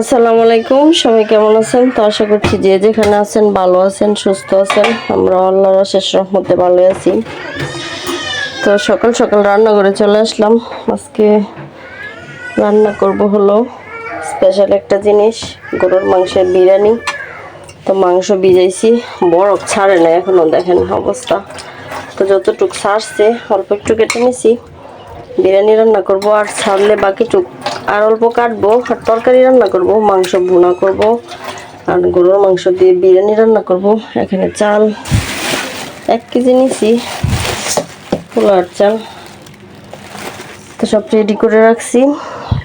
আসসালামু আলাইকুম, সবাই কেমন আছেন? তো আশা করছি যে যেখানে আছেন ভালো আছেন, সুস্থ আছেন। আমরা আল্লাহর শেষ রহমতে ভালো আছি। তো সকাল সকাল রান্না করে চলে আসলাম। আজকে রান্না করব হলো স্পেশাল একটা জিনিস, গরুর মাংসের বিরিয়ানি। তো মাংস ভিজাইছি, বরফ ছাড়ে না এখনও দেখেন অবস্থা। তো যতটুক ছাড়ছে, অল্প একটু কেটে নিছি। বিরিয়ানি রান্না করব, আর ছাড়লে বাকিটুক আর অল্প কাটবো, আর তরকারি রান্না করব, মাংস ভুনা করব, আর গরুর মাংস দিয়ে বিরিয়ানি রান্না করব। এখানে চাল, এক কেজি নিছি পোলার চাল। তো সব রেডি করে রাখছি,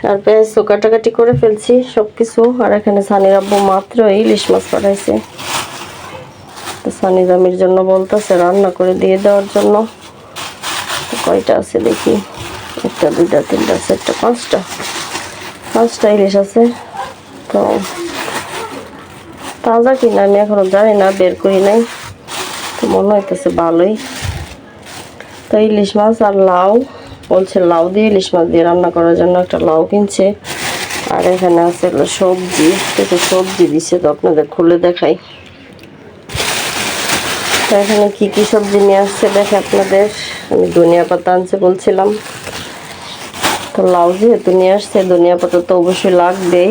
আর পেঁয়াজ তো কাটাকাটি করে ফেলছি সব কিছু আর এখানে সানির আব্বু মাত্র ইলিশ মাছ পাঠাইছে। তো সানি জামির জন্য বলতেছে রান্না করে দিয়ে দেওয়ার জন্য। কয়টা আছে দেখি? একটা, দুইটা, তিনটা, চারটা, পাঁচটা। পাঁচটা ইলিশ আছে। তো তাজা কিনা, আমি এখনও জানি না, বের করি নাই। তো মনে হইতেছে ভালোই। তো ইলিশ মাছ আর লাউ, বলছে লাউ দিয়ে ইলিশ মাছ দিয়ে রান্না করার জন্য একটা লাউ কিনছে। আর এখানে আছে সবজি সবজি দিছে, তো আপনাদের খুলে দেখাই। তো এখানে কি কি সবজি নিয়ে আসছে, দেখে আপনাদের। আমি ধনিয়া পাতা আনছে বলছিলাম। তো লাউ যেহেতু নিয়ে আসছে ধনিয়া পাতা তো অবশ্যই লাগবেই।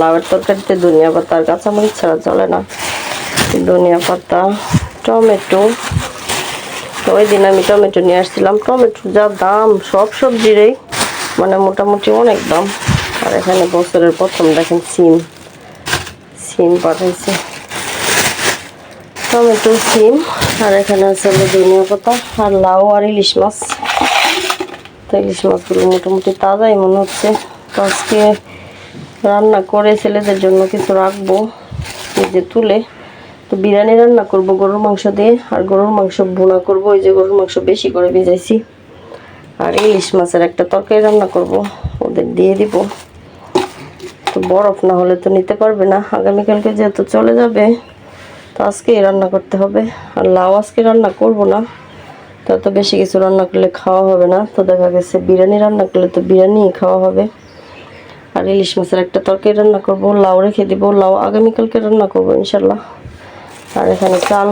লাউয়ের তরকারিতে ধনিয়া পাতা আর কাঁচামরিচ ছাড়া চলে না। ধনিয়া পাতা, টমেটো। তো ওই দিন আমি টমেটো নিয়ে আসছিলাম। টমেটো যা দাম, সব সবজিরই মানে মোটামুটি অনেক দাম। আর এখানে বছরের প্রথম দেখেন সিম। সিম পাঠাইছে। টমেটো, সিম। আর এখানে আছে ধনিয়া পাতা, আর লাউ আর ইলিশ মাছ। তো ইলিশ মাছগুলো মোটামুটি তাজাই মনে হচ্ছে। তো আজকে রান্না করে ছেলেদের জন্য কিছু রাখব নিজে তুলে। তো বিরিয়ানি রান্না করব, গরুর মাংস দিয়ে। আর গরুর মাংস ভুনা করব, ওই যে গরুর মাংস বেশি করে ভিজাইছি। আর ইলিশ মাছের একটা তরকারি রান্না করব, ওদের দিয়ে দিব। তো বরফ না হলে তো নিতে পারবে না, আগামীকালকে যেহেতু চলে যাবে, তো আজকেই রান্না করতে হবে। আর লাউ আজকে রান্না করব না। তো তো বেশি কিছু রান্না করলে খাওয়া হবে না। তো দেখা গেছে বিরিয়ানি রান্না করলে তো বিরিয়ানি খাওয়া হবে। আর ইলিশ মাছের একটা তরকারি রান্না করব, লাউ রেখে দিব, লাউ আগামীকালকে রান্না করব ইনশাল্লাহ। আর এখানে চাল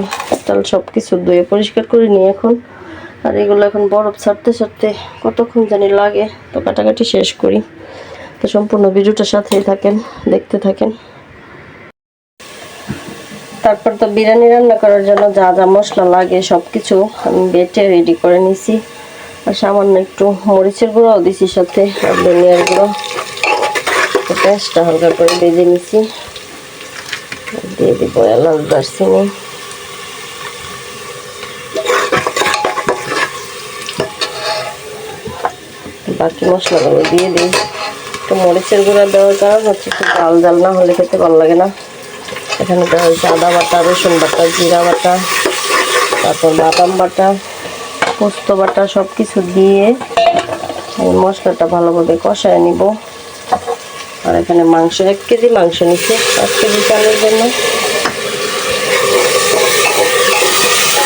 চাল সব কিছু ধুয়ে পরিষ্কার করে নিই এখন। আর এগুলো এখন বরফ ছাড়তে ছাড়তে কতক্ষণ জানি লাগে, তো কাটাকাটি শেষ করি। তো সম্পূর্ণ ভিডিওটার সাথেই থাকেন, দেখতে থাকেন। তারপর তো বিরিয়ানি রান্না করার জন্য যা যা মশলা লাগে সব কিছু আমি বেটে রেডি করে নিছি। আর সামান্য একটু মরিচের গুঁড়োও দিছি সাথে, আর ধনিয়ার গুঁড়ো। তো পেঁয়াজটা হালকা করে বেজে নিছি। দিয়ে দিব এলাচ, দারচিনি। বাকি মশলাগুলো দিয়ে দিই। একটু মরিচের গুঁড়া দেওয়ার কারণ হচ্ছে একটু জাল জাল না হলে খেতে ভালো লাগে না। এখানে দেওয়া হয়েছে আদা বাটা, রসুন বাটা, জিরা বাটা, তারপর বাদাম বাটা, পোস্ত বাটা সব কিছু দিয়ে মশলাটা ভালোভাবে কষায় নিব। আর এখানে মাংস, এক কেজি মাংস নিচ্ছে এক কেজি চালের জন্য।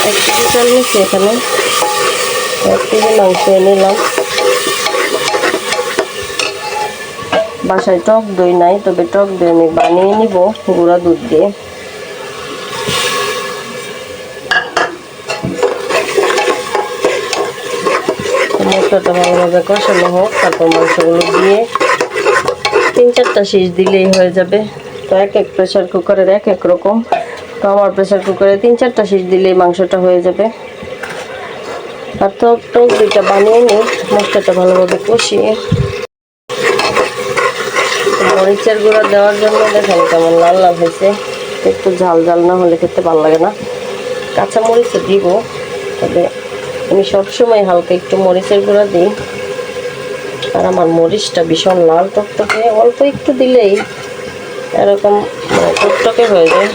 এক কেজি চাল নিচ্ছি এখানে। এক কেজি মাংস নিলাম। বাসায় টক দই নাই, তবে টক দই আমি বানিয়ে নিব, গুঁড়া দুধ দিয়ে। মশলাটা ভালোভাবে কষানো হোক, তারপর মাংসগুলো দিয়ে তিন চারটা শীষ দিলেই হয়ে যাবে। তো এক এক প্রেশার কুকারের এক এক রকম। তো আমার প্রেশার কুকারে তিন চারটা শীষ দিলেই মাংসটা হয়ে যাবে। আর টক টক দুইটা বানিয়ে নিই, মশলাটা ভালোভাবে কষিয়ে। মরিচের গুঁড়া দেওয়ার জন্য দেখেন কেমন লাল লাল হয়েছে। একটু ঝাল ঝাল না হলে খেতে ভালো লাগে না। কাঁচা মরিচও দিব, তবে আমি সবসময় হালকা একটু মরিচের গুঁড়া দিই। আর আমার মরিচটা ভীষণ লাল টকটকে, অল্প একটু দিলেই এরকম মানে টকটকে হয়ে যায়।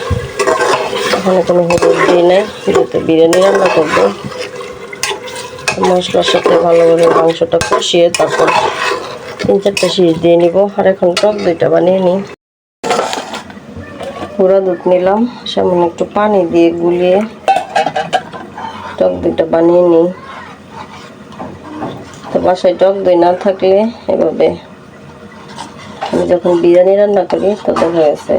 এখানে কোনো হলুদ দিই নাই, যেহেতু বিরিয়ানি রান্না করব। মশলার সাথে ভালো ভালোভাবে মাংসটা কষিয়ে তারপর তিন চারটা শীষ দিয়ে নিব, আর এখন টক দুইটা বানিয়ে নিই। গুঁড়া দুধ নিলাম, সামান্য একটু পানি দিয়ে গুলিয়ে টক দুইটা বানিয়ে নিই। তো বাসায় টক দই না থাকলে এভাবে আমি যখন বিরিয়ানি রান্না করি, তো দেখা গেছে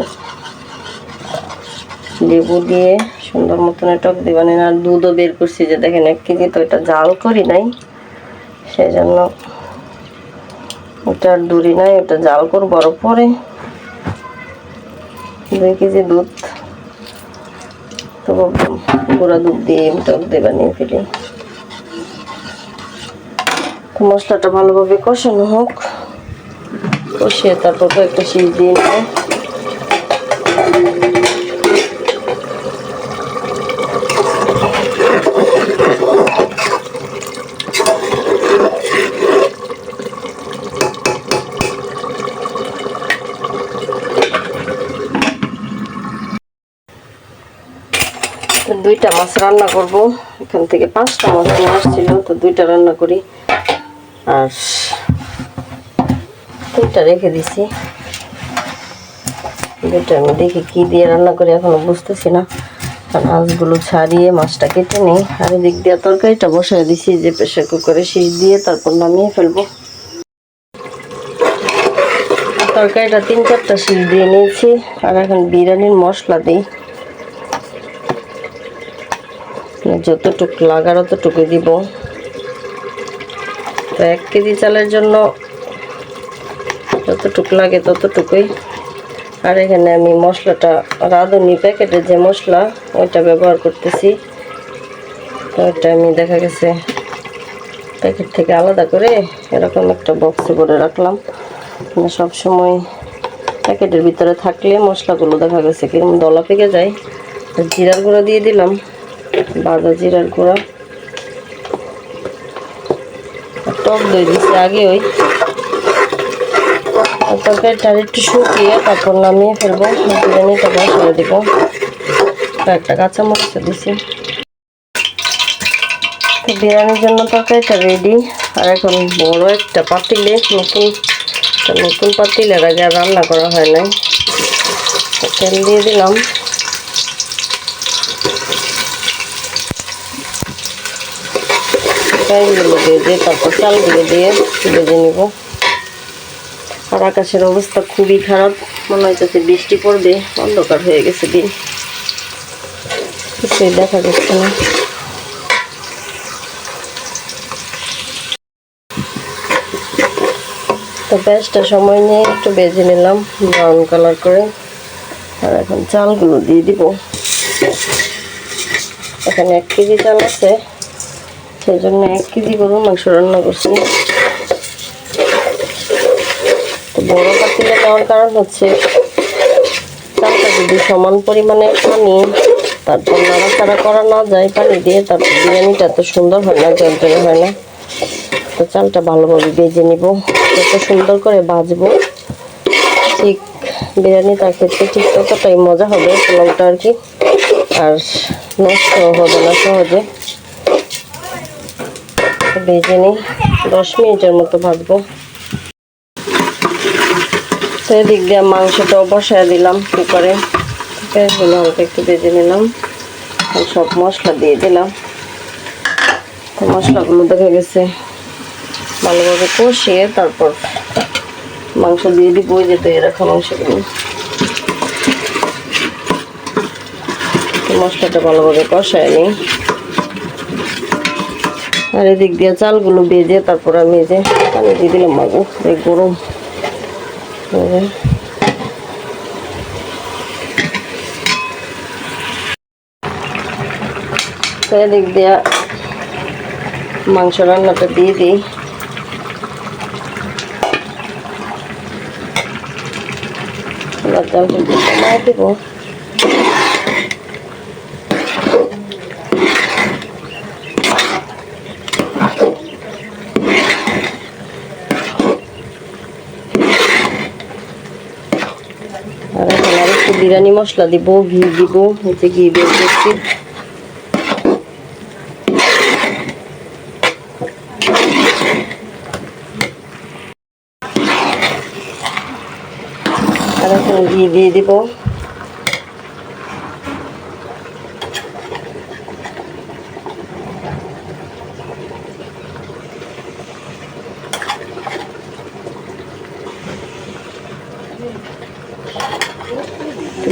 লেবু দিয়ে সুন্দর মতন টক দিবানি আর দুধও বের করছি যে দেখেন এক কেজি তো এটা জাল করি নাই, সেই জন্য ওটা আর দূরি নাই, ওটা জাল করব আরও পরে। দুই কেজি দুধ। তো গুঁড়া দুধ দিয়ে টক দিয়ে বানিয়ে ফেলি। মশলাটা ভালোভাবে কষানো হোক। কষিয়ে তারপর একটা শীষ দিয়ে নেব। দুইটা মাছ রান্না করব। এখান থেকে পাঁচটা মাছ নিয়ে আসছিল, তো দুইটা রান্না করি। আর দুইটা রেখে দিছি। দুইটা আমি দেখি কি দিয়ে রান্না করি, এখনও বুঝতেছি না। মাছগুলো ছাড়িয়ে মাছটা কেটে নিই। আর এদিক দিয়ে তরকারিটা বসাই দিছি, যে প্রেশার কুকারে শীষ দিয়ে তারপর নামিয়ে ফেলব। তরকারিটা তিন চারটা শীষ দিয়ে নিয়েছি। আর এখন বিরিয়ানির মশলা দিই। যতটুক লাগার অতটুকু দিব। তো এক কেজি চালের জন্য যতটুকু লাগে ততটুকুই। আর এখানে আমি মশলাটা, রাঁধুনি প্যাকেটের যে মশলা, ওইটা ব্যবহার করতেছি। ওইটা আমি দেখা গেছে প্যাকেট থেকে আলাদা করে এরকম একটা বক্সে করে রাখলাম। মানে সব সময় প্যাকেটের ভিতরে থাকলে মশলাগুলো দেখা গেছে কীরকম দলা পেকে যায়। জিরার গুঁড়া দিয়ে দিলাম। বাদা জিরার গুঁড়া। টক দই দিচ্ছি আগে ওই। তরকারিটা একটু শুকিয়ে তারপর নামিয়ে ফেলব। বিরিয়ানিটা বসিয়ে দেবো। কয়েকটা কাঁচামরিচ দিছি। বিরিয়ানির জন্য তরকারিটা রেডি আর এখন বড় একটা পাতিলে নতুন নতুন পাতিলের আগে রান্না করা হয় নাই। তেল দিয়ে দিলাম। দিয়ে দিয়ে, তারপর চালগুলো দিয়ে ভেজে নিব। আর আকাশের অবস্থা খুবই খারাপ, মনে হইতেছে বৃষ্টি পড়বে, অন্ধকার হয়ে গেছে দিন। দেখা যাচ্ছে না। তো সময় নিয়ে একটু বেজে নিলাম ব্রাউন কালার করে। আর এখন চালগুলো দিয়ে দিব। এখানে এক কেজি চাল আছে। সেই জন্য এক কেজি গরুর মাংস রান্না করছি। তো বড় পাতিলে নেওয়ার কারণ হচ্ছে চালটা যদি সমান পরিমাণে পানি, তারপর নাড়াচাড়া করা না যায় পানি দিয়ে তারপর বিরিয়ানিটা এত সুন্দর হয় না, জলজলে হয় না। তো চালটা ভালোভাবে ভেজে নিব। যত সুন্দর করে ভাজবো, ঠিক বিরিয়ানি তার ক্ষেত্রে ঠিক ততটাই মজা হবে, পোলাওটা আর কি। আর নষ্ট হবে না সহজে। ভেজে নিই। দশ মিনিটের মতো ভাজবো। তো এদিক দিয়ে মাংসটাও বসায় দিলাম কুকারে। হালকা একটু ভেজে নিলাম। সব মশলা দিয়ে দিলাম। মশলাগুলো দেখা গেছে ভালোভাবে কষিয়ে তারপর মাংস দিয়ে দিব ওই যে তৈরি রাখা মাংসগুলো। মশলাটা ভালোভাবে কষায় নিই। আর এদিক দিয়ে চালগুলো ভেজে তারপর আমি এই যে পানি দিয়ে দিলাম মাগো এই গরম। এই যে। তো এদিক দিয়ে মাংস রান্নাটা দিয়ে দিই। এবার জলটা একটু কমায় দেবো আর এখন আর একটু বিরিয়ানি মশলা দিব ঘি দিব এতে ঘি বের করছি। আর এখন ঘি দিয়ে দিব।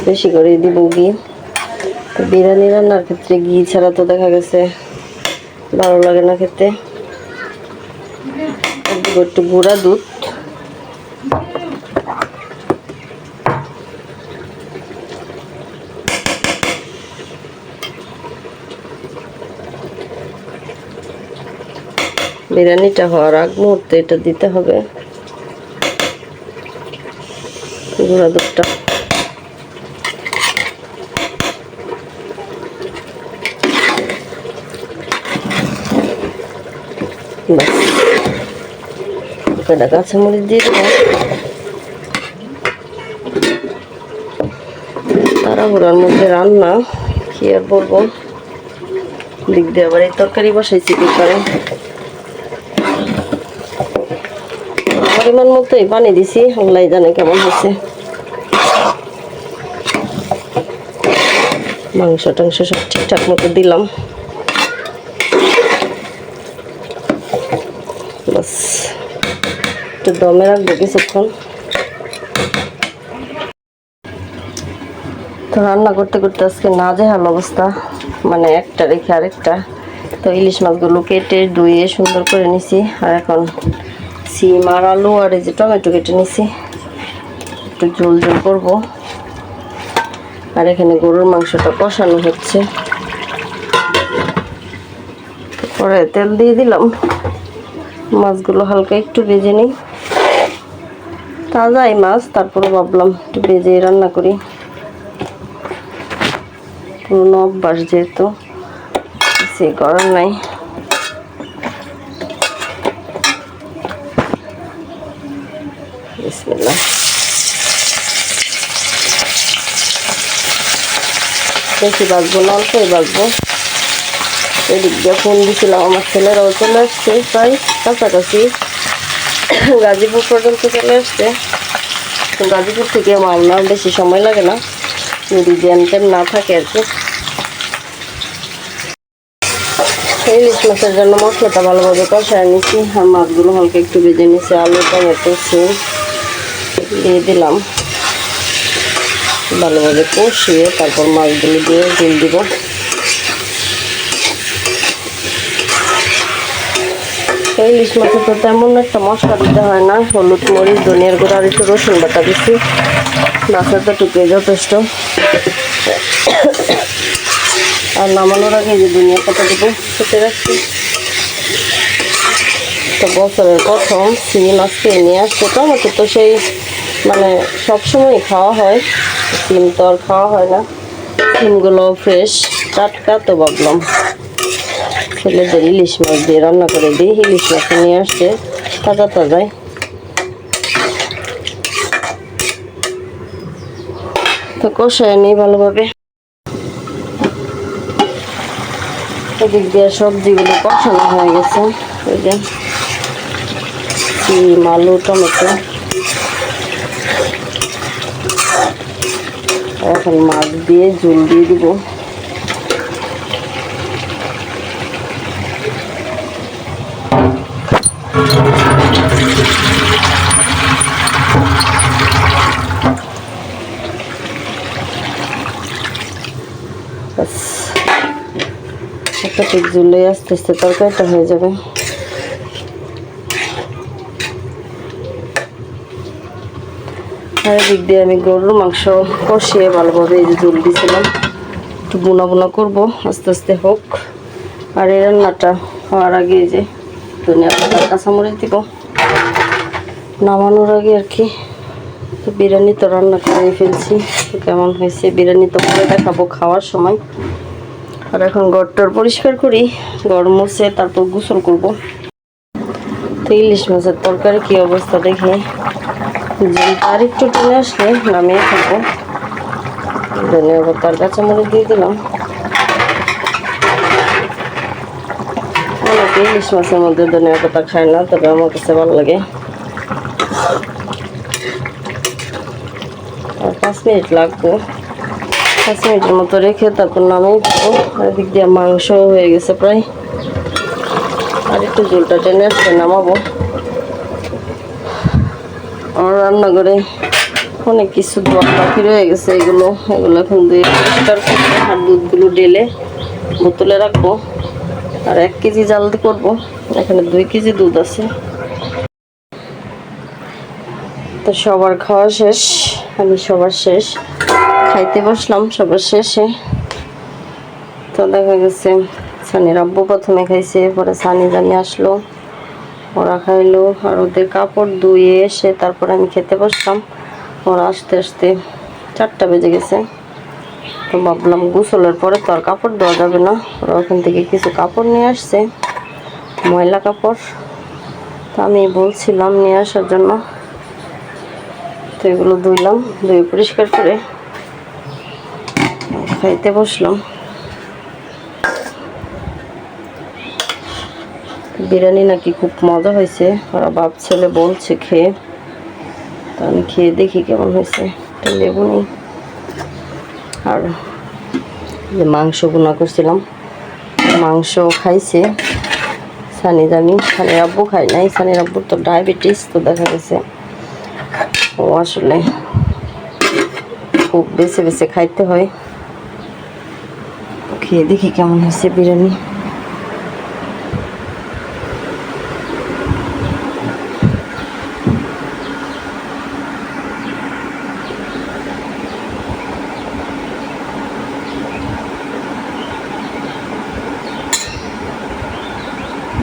বেশি করে দিব ঘি। বিরিয়ানি রান্নার ক্ষেত্রে ঘি ছাড়া তো দেখা গেছে ভালো লাগে না খেতে। একটু গুঁড়া দুধ। বিরিয়ানিটা হওয়ার আগ মুহূর্তে এটা দিতে হবে। গুঁড়া দুধটা। কয়টা কাঁচামরিচ দিয়ে দেবো। তাড়াহুড়ার মধ্যে রান্না, কি আর বলব? দিক দিয়ে তরকারি বসাইছি কুকারে পরিমাণ মতোই পানি দিছি, আল্লাহ জানে কেমন হয়েছে। মাংস টাংস সব ঠিকঠাক মতো দিলাম। একটু দমে রাখব কিছুক্ষণ। তো রান্না করতে করতে আজকে না হাল অবস্থা। মানে একটা রেখে আরেকটা। তো ইলিশ মাছগুলো কেটে ধুয়ে সুন্দর করে নিছি। আর এখন সিম আর আলু আর এই যে টমেটো কেটে নিছি। একটু ঝোল ঝোল করব। আর এখানে গরুর মাংসটা কষানো হচ্ছে। পরে তেল দিয়ে দিলাম। মাছগুলো হালকা একটু ভেজে নিই। তাজাই মাছ তারপরে ভাবলাম একটু ভেজে রান্না করি। পুরোনো অভ্যাস যেহেতু, সে করার নাই। বেশি বাঁচবো না, অল্পই বাঁচবো এদিক দিয়ে ফোন দিছিলাম, আমার ছেলেরাও চলে আসছে, প্রায় কাছাকাছি। গাজীপুর পর্যন্ত চলে আসছে। তো গাজীপুর থেকে মামলা বেশি সময় লাগে না। যদি জ্যাম ট্যাম না থাকে আর কি। ইলিশ মাছের জন্য মশলাটা ভালোভাবে কষায় নিচ্ছি। আর মাছগুলো হালকা একটু ভেজে নিচ্ছি। আলু, টমেটো সিম দিয়ে দিলাম। ভালোভাবে কষিয়ে তারপর মাছগুলো দিয়ে ঝুল দিব। ইলিশ মাছে তো তেমন একটা মশলা দিতে হয় না। হলুদ মরিচ, ধনিয়ার গুঁড়ো, আর একটু রসুন বাটা দিচ্ছি মাছের তো টুকে যথেষ্ট। আর নামানোর আগে যে ধনিয়া পাতা দেবো কেটে রাখছি। তো বছরের প্রথম সিম আজকে নিয়ে আসছে টমেটো তো সেই মানে সবসময় খাওয়া হয়। সিম তো আর খাওয়া হয় না। সিমগুলো ফ্রেশ টাটকা তো ভাবলাম। ছেলেদের ইলিশ মাছ দিয়ে রান্না করে দিই, ইলিশ মাছ নিয়ে আসছে, তাজা তাজাই। তো কষায় নিই ভালোভাবে। এদিক দিয়ে সবজিগুলো কষানো হয়ে গেছে। ওই যে সিম, আলু, টমেটো। এখন মাছ দিয়ে ঝুল দিয়ে দিব। ঠিক ঝুলে আস্তে আস্তে তরকারিটা হয়ে যাবে। আর দিক দিয়ে আমি গরুর মাংস কষিয়ে ভালোভাবে এই যে ঝুল দিয়েছিলাম একটু বোনা বোনা করব, আস্তে আস্তে হোক। আর এই রান্নাটা হওয়ার আগে যে ধনিয়া পাতা, কাঁচামরিচ দিব। নামানোর আগে আর কি, তো বিরিয়ানি তো রান্না করে ফেলছি। কেমন হয়েছে বিরিয়ানি তো পরে দেখাবো খাওয়ার সময়। আর এখন ঘরটার পরিষ্কার করি গরম মুছে তারপর গোসল করব। তো ইলিশ মাছের তরকারি কি অবস্থা দেখে। আর একটু টেনে আসলে নামিয়ে থাকব ধনিয়া পাতার কাঁচামরিচ দিয়ে দিলাম। অনেকে ইলিশ মাছের মধ্যে ধনিয়া পাতা খায় না, তবে আমার কাছে ভালো লাগে। আর পাঁচ মিনিট লাগবে। পাঁচ মিনিটের মতো রেখে তারপর নামিয়ে দেবো। এদিক দিয়ে মাংস হয়ে গেছে প্রায়। আর একটু ঝোলটা টেনে আসলে নামাবো। আমার রান্নাঘরে অনেক কিছু ধোয়া পাখি রয়ে গেছে, এগুলো। এগুলো এখন ধুয়ে পরিষ্কার করব, আর দুধগুলো ঢেলে বোতলে রাখব। আর এক কেজি জাল করব। এখানে দুই কেজি দুধ আছে। তো সবার খাওয়া শেষ, আমি সবার শেষ। খাইতে বসলাম সবার শেষে। তো দেখা গেছে, সানির আব্বু প্রথমে খাইছে পরে সানি জানি আসলো। ওরা খাইলো আর ওদের কাপড় ধুয়ে এসে তারপর আমি খেতে বসলাম। ওরা আসতে আসতে চারটা বেজে গেছে। তো ভাবলাম গোসলের পরে তো আর কাপড় দেওয়া যাবে না। ওরা ওখান থেকে কিছু কাপড় নিয়ে আসছে, ময়লা কাপড়। তো আমি বলছিলাম নিয়ে আসার জন্য। তো এগুলো ধুইলাম, ধুয়ে পরিষ্কার করে খাইতে বসলাম বিরিয়ানি নাকি খুব মজা হয়েছে। ওরা বাপ ছেলে বলছে খেয়ে। তো আমি খেয়ে দেখি কেমন হয়েছে। একটা লেবু নেই। আর যে মাংস গুনা করছিলাম, মাংস খাইছে। সানি জানি সানির আব্বু খাই নাই। সানির আব্বুর তো ডায়াবেটিস, তো দেখা গেছে ও আসলে খুব বেছে বেছে খাইতে হয়। খেয়ে দেখি কেমন হয়েছে বিরিয়ানি।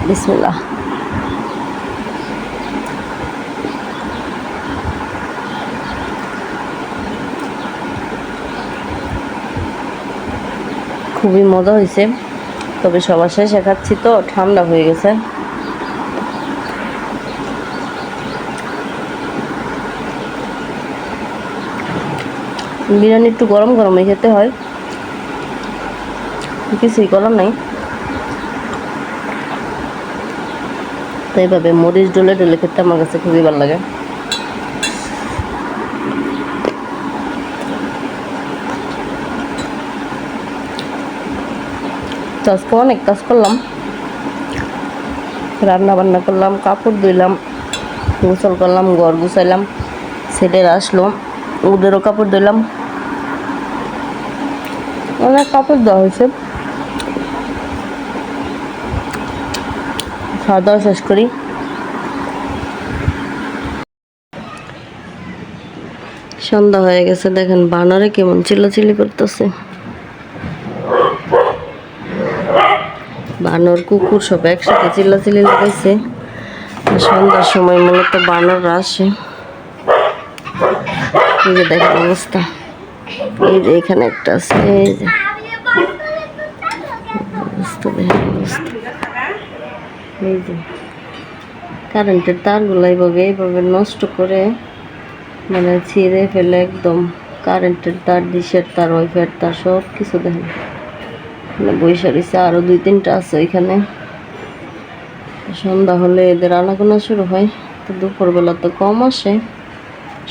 বিসমিল্লাহ। খুবই মজা হয়েছে। তবে সবার শেষে খাচ্ছি তো, ঠান্ডা হয়ে গেছে। বিরিয়ানি একটু গরম গরমে খেতে হয়। কিছুই করার নাই। তো এইভাবে মরিচ ডলে ডলে খেতে আমার কাছে খুবই ভালো লাগে। তো অনেক কাজ করলাম। রান্না বান্না করলাম, কাপড় ধুইলাম, গোসল করলাম, ঘর গুছাইলাম, ছেলের আসলো, ওদেরও কাপড় ধুইলাম। অনেক কাপড় দেওয়া হয়েছে। খাওয়া দাওয়া শেষ করি। সন্ধ্যা হয়ে গেছে, দেখেন বানরে কেমন চিল্লাচিল্লি করতেছে। বানর, কুকুর সব একসাথে চিল্লাচিল্লি লাগাইছে। সন্ধ্যার সময় মূলত বানররা আসে। দেখেন অবস্থা। এই যে এখানে একটা আছে, এই যে। অবস্থা, দেখেন অবস্থা। এই যে। কারেন্টের তারগুলো এইভাবে এইভাবে নষ্ট করে মানে ছিঁড়ে ফেলে একদম। কারেন্টের তার ডিশের তার, ওয়াইফাইয়ের তার সব কিছু দেখেন। বৈশা রয়েছে আরও দুই তিনটা আছে ওইখানে সন্ধ্যা হলে এদের আনাগোনা শুরু হয়, তো দুপুরবেলা তো কম আসে।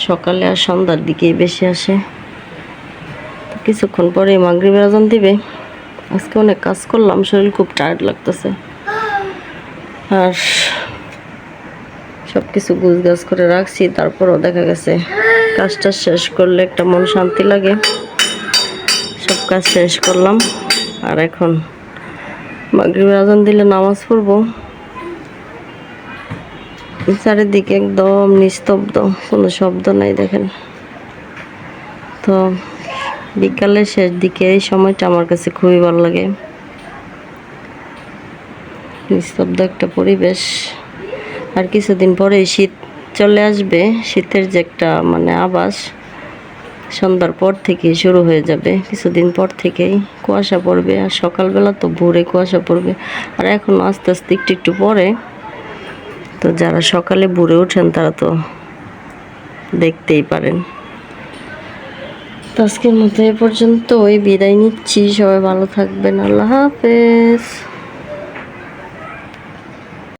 সকালে আর সন্ধ্যার দিকেই বেশি আসে। তো কিছুক্ষণ পরে মাগরিবের আজান দিবে। আজকে অনেক কাজ করলাম, শরীর খুব টায়ার্ড লাগতেছে। আর সব কিছু গুছগাছ করে রাখছি, তারপরও দেখা গেছে কাজটা শেষ করলে একটা মন শান্তি লাগে। সব কাজ শেষ করলাম। আর এখন মাগরিবের আজান দিলে নামাজ পড়ব। চারিদিকে একদম নিস্তব্ধ, কোনো শব্দ নাই দেখেন। তো বিকালের শেষ দিকে এই সময়টা আমার কাছে খুবই ভালো লাগে। নিস্তব্ধ একটা পরিবেশ। আর কিছুদিন পরে শীত চলে আসবে, শীতের যে একটা মানে আবাস সন্ধ্যার পর থেকে শুরু হয়ে যাবে। কিছুদিন পর থেকেই কুয়াশা পড়বে আর সকালবেলা তো ভোরে কুয়াশা পড়বে। আর এখন আস্তে আস্তে একটু একটু পরে তো যারা সকালে ভোরে ওঠেন তারা তো দেখতেই পারেন। তো আজকের মতো এ পর্যন্ত ওই বিদায় নিচ্ছি। সবাই ভালো থাকবেন। আল্লাহ হাফেজ।